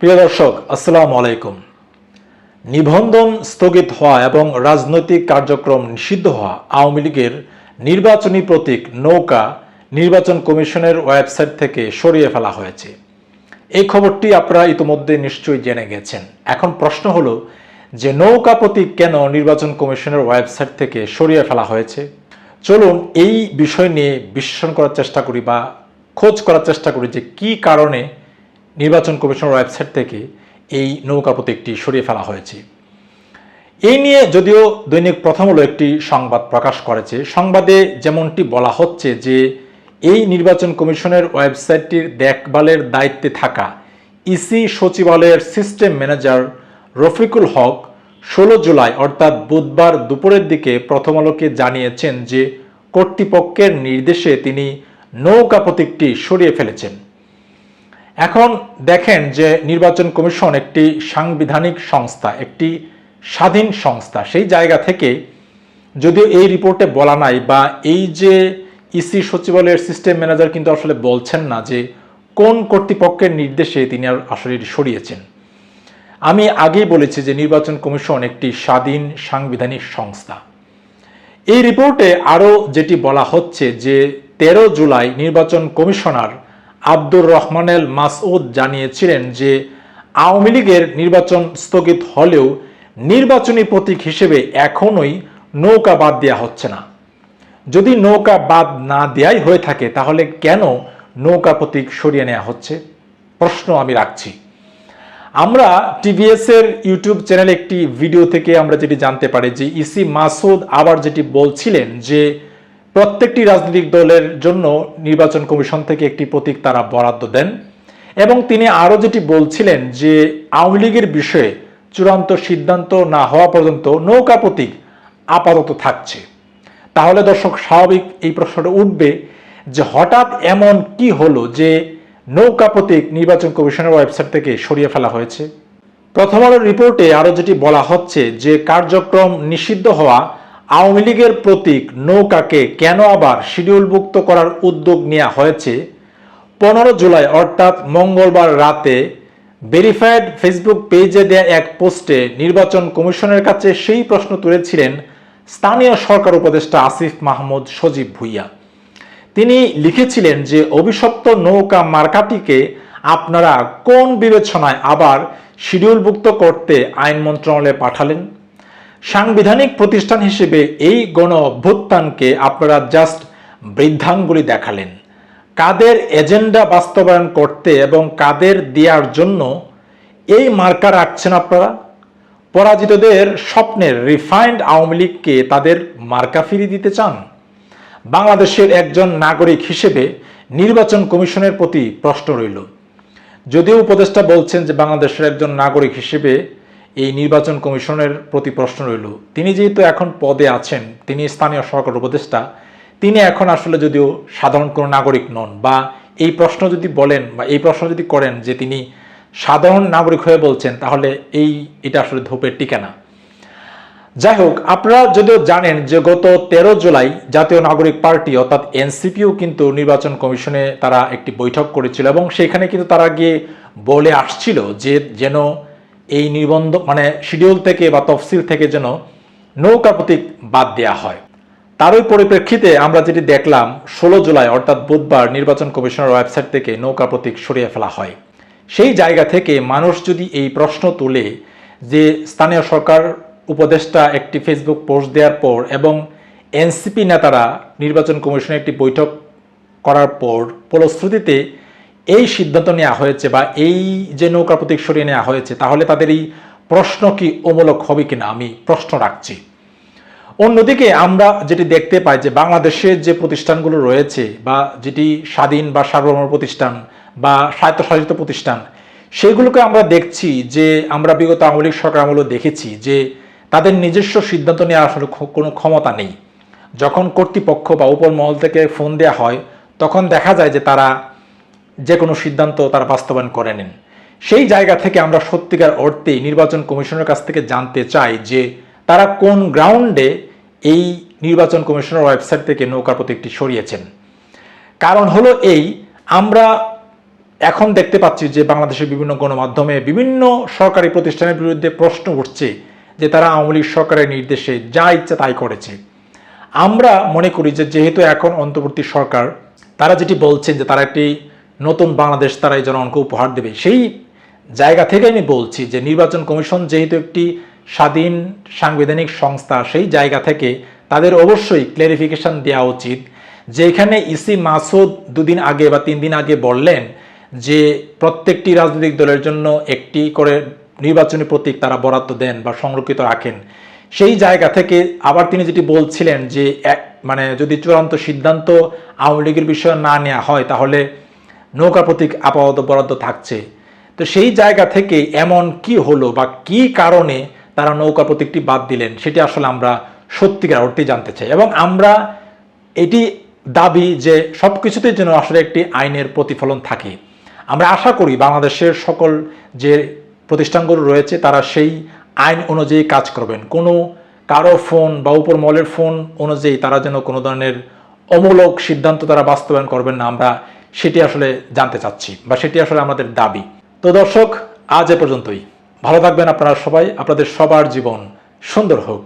প্রিয় দর্শক, আসসালামু আলাইকুম। নিবন্ধন স্থগিত হওয়া এবং রাজনৈতিক কার্যক্রম নিষিদ্ধ হওয়া আওয়ামী লীগের নির্বাচনী প্রতীক নৌকা নির্বাচন কমিশনের ওয়েবসাইট থেকে সরিয়ে ফেলা হয়েছে। এই খবরটি আপনারা ইতিমধ্যে নিশ্চয়ই জেনে গেছেন। এখন প্রশ্ন হলো যে নৌকা প্রতীক কেন নির্বাচন কমিশনের ওয়েবসাইট থেকে সরিয়ে ফেলা হয়েছে? চলুন এই বিষয় নিয়ে বিশ্লেষণ করার চেষ্টা করি বা খোঁজ করার চেষ্টা করি যে কি কারণে নির্বাচন কমিশনের ওয়েবসাইট থেকে এই নৌকা প্রতীকটি সরিয়ে ফেলা হয়েছে। এই নিয়ে যদিও দৈনিক প্রথম হলো একটি সংবাদ প্রকাশ করেছে, সংবাদে যেমনটি বলা হচ্ছে যে এই নির্বাচন কমিশনের ওয়েবসাইটটির দেখভালের দায়িত্বে থাকা ইসি সচিবালয়ের সিস্টেম ম্যানেজার রফিকুল হক ষোলো জুলাই, অর্থাৎ বুধবার দুপুরের দিকে প্রথম আলোকে জানিয়েছেন যে কর্তৃপক্ষের নির্দেশে তিনি নৌকা প্রতীকটি সরিয়ে ফেলেছেন। এখন দেখেন যে নির্বাচন কমিশন একটি সাংবিধানিক সংস্থা, একটি স্বাধীন সংস্থা। সেই জায়গা থেকে যদিও এই রিপোর্টে বলা নাই বা এই যে ইসি সচিবালয়ের সিস্টেম ম্যানেজার কিন্তু আসলে বলছেন না যে কোন কর্তৃপক্ষের নির্দেশে তিনি আর আসলে সরিয়েছেন। আমি আগেই বলেছি যে নির্বাচন কমিশন একটি স্বাধীন সাংবিধানিক সংস্থা। এই রিপোর্টে আরও যেটি বলা হচ্ছে যে তেরো জুলাই নির্বাচন কমিশনার আব্দুর রহমানেল মাসউদ জানিয়েছিলেন যে, আওয়ামী লীগের নির্বাচন স্থগিত হলেও নির্বাচনী প্রতীক হিসেবে এখনোই নৌকা বাদ দেওয়া হচ্ছে না। যদি নৌকা বাদ না দেয়াই হয়ে থাকে, তাহলে কেন নৌকা প্রতীক সরিয়ে নেওয়া হচ্ছে? প্রশ্ন আমি রাখছি। আমরা টিভিএস এর ইউটিউব চ্যানেলে একটি ভিডিও থেকে আমরা যেটি জানতে পারি যে, ইসি মাসুদ আবার যেটি বলছিলেন যে প্রত্যেকটি রাজনৈতিক দলের জন্য নির্বাচন কমিশন থেকে একটি প্রতীক তারা বরাদ্দ দেন এবং তিনি আরও যেটি বলছিলেন যে আওয়ামী লীগের বিষয়ে চূড়ান্ত সিদ্ধান্ত না হওয়া পর্যন্ত নৌকা প্রতীক আপাতত থাকছে। তাহলে দর্শক, স্বাভাবিক এই প্রশ্নটা উঠবে যে হঠাৎ এমন কি হলো যে নৌকা প্রতীক নির্বাচন কমিশনের ওয়েবসাইট থেকে সরিয়ে ফেলা হয়েছে? প্রথম আলোর রিপোর্টে আরও যেটি বলা হচ্ছে যে কার্যক্রম নিষিদ্ধ হওয়া আওয়ামী লীগের প্রতীক নৌকাকে কেন আবার শিডিউলভুক্ত করার উদ্যোগ নেওয়া হয়েছে? পনেরো জুলাই, অর্থাৎ মঙ্গলবার রাতে ভেরিফাইড ফেসবুক পেজে দেয়া এক পোস্টে নির্বাচন কমিশনের কাছে সেই প্রশ্ন তুলেছিলেন স্থানীয় সরকার উপদেষ্টা আসিফ মাহমুদ সজীব ভুইয়া। তিনি লিখেছিলেন যে, অভিশপ্ত নৌকা মার্কাটিকে আপনারা কোন বিবেচনায় আবার শিডিউলভুক্ত করতে আইন মন্ত্রণালয়ে পাঠালেন? সাংবিধানিক প্রতিষ্ঠান হিসেবে এই গণ অভ্যুত্থানকে আপনারা জাস্ট বৃদ্ধাঙ্গুলি দেখালেন। কাদের এজেন্ডা বাস্তবায়ন করতে এবং কাদের দেওয়ার জন্য এই মার্কা রাখছেন আপনারা? পরাজিতদের স্বপ্নের রিফাইন্ড আওয়ামী লীগকে তাদের মার্কা ফিরিয়ে দিতে চান? বাংলাদেশের একজন নাগরিক হিসেবে নির্বাচন কমিশনের প্রতি প্রশ্ন রইল। যদিও উপদেষ্টা বলছেন যে বাংলাদেশের একজন নাগরিক হিসেবে এই নির্বাচন কমিশনের প্রতি প্রশ্ন রইল। তিনি যেহেতু এখন পদে আছেন, তিনি স্থানীয় সরকার উপদেষ্টা, তিনি এখন আসলে যদিও সাধারণ কোনো নাগরিক নন বা এই প্রশ্ন যদি বলেন বা এই প্রশ্ন যদি করেন যে তিনি সাধারণ নাগরিক হয়ে বলছেন, তাহলে এই, এটা আসলে ধোপের টিকে না। যাই হোক, আপনারা যদিও জানেন যে গত তেরো জুলাই জাতীয় নাগরিক পার্টি অর্থাৎ এনসিপিও কিন্তু নির্বাচন কমিশনে তারা একটি বৈঠক করেছিল এবং সেখানে কিন্তু তারা গিয়ে বলে আসছিল যে যেন এই নিবন্ধ মানে শিডিউল থেকে বা তফসিল থেকে যেন নৌকা প্রতীক বাদ দেওয়া হয়। তারই পরিপ্রেক্ষিতে আমরা যেটি দেখলাম, ষোলো জুলাই, অর্থাৎ বুধবার নির্বাচন কমিশনের ওয়েবসাইট থেকে নৌকা প্রতীক সরিয়ে ফেলা হয়। সেই জায়গা থেকে মানুষ যদি এই প্রশ্ন তুলে যে স্থানীয় সরকার উপদেষ্টা একটি ফেসবুক পোস্ট দেওয়ার পর এবং এনসিপি নেতারা নির্বাচন কমিশনে একটি বৈঠক করার পর, ফলশ্রুতিতে এই সিদ্ধান্ত নেওয়া হয়েছে বা এই যে নৌকা প্রতীক সরিয়ে নেওয়া হয়েছে, তাহলে তাদের এই প্রশ্ন কি অমূলক হবে কিনা আমি প্রশ্ন রাখছি। অন্যদিকে আমরা যেটি দেখতে পাই যে বাংলাদেশের যে প্রতিষ্ঠানগুলো রয়েছে বা যেটি স্বাধীন বা সার্বভৌম প্রতিষ্ঠান বা স্বায়ত্তশাসিত প্রতিষ্ঠান, সেগুলোকে আমরা দেখছি যে আমরা বিগত আওয়ামী লীগ সরকার আমলেও দেখেছি যে তাদের নিজস্ব সিদ্ধান্ত নেওয়ার আসলে কোনো ক্ষমতা নেই। যখন কর্তৃপক্ষ বা উপর মহল থেকে ফোন দেওয়া হয়, তখন দেখা যায় যে তারা যে কোনো সিদ্ধান্ত তারা বাস্তবায়ন করে নেন। সেই জায়গা থেকে আমরা সত্যিকার অর্থেই নির্বাচন কমিশনের কাছ থেকে জানতে চাই যে তারা কোন গ্রাউন্ডে এই নির্বাচন কমিশনের ওয়েবসাইট থেকে নৌকা প্রতীকটি সরিয়েছেন। কারণ হলো এই, আমরা এখন দেখতে পাচ্ছি যে বাংলাদেশের বিভিন্ন গণমাধ্যমে বিভিন্ন সরকারি প্রতিষ্ঠানের বিরুদ্ধে প্রশ্ন উঠছে যে তারা আওয়ামী লীগ সরকারের নির্দেশে যা ইচ্ছা তাই করেছে। আমরা মনে করি যে যেহেতু এখন অন্তর্বর্তী সরকার, তারা যেটি বলছেন যে তারা একটি নতুন বাংলাদেশ তারা এই জনগণকে উপহার দেবে। সেই জায়গা থেকে আমি বলছি যে নির্বাচন কমিশন যেহেতু একটি স্বাধীন সাংবিধানিক সংস্থা, সেই জায়গা থেকে তাদের অবশ্যই ক্লারিফিকেশন দেওয়া উচিত যে এখানে ইসি মাসুদ দুদিন আগে বা তিন দিন আগে বললেন যে প্রত্যেকটি রাজনৈতিক দলের জন্য একটি করে নির্বাচনী প্রতীক তারা বরাদ্দ দেন বা সংরক্ষিত রাখেন। সেই জায়গা থেকে আবার তিনি যেটি বলছিলেন যে এক মানে যদি চূড়ান্ত সিদ্ধান্ত আওয়ামী লীগের বিষয়ে না নেওয়া হয়, তাহলে নৌকা প্রতীক আপাতত বরাদ্দ থাকছে। তো সেই জায়গা থেকে এমন কি হলো বা কি কারণে তারা নৌকা প্রতীকটি বাদ দিলেন, সেটি আসলে আমরা সত্যিকার অর্থে জানতে চাই। এবং আমরা এটি দাবি যে সব কিছুতেই যেন আসলে একটি আইনের প্রতিফলন থাকে। আমরা আশা করি বাংলাদেশের সকল যে প্রতিষ্ঠানগুলো রয়েছে, তারা সেই আইন অনুযায়ী কাজ করবেন। কোনো কারও ফোন বা উপর মলের ফোন অনুযায়ী তারা যেন কোনো ধরনের অমূলক সিদ্ধান্ত তারা বাস্তবায়ন করবেন না। আমরা সেটি আসলে জানতে চাচ্ছি বা সেটি আসলে আমাদের দাবি। তো দর্শক, আজ এ পর্যন্তই। ভালো থাকবেন আপনারা সবাই। আপনাদের সবার জীবন সুন্দর হোক।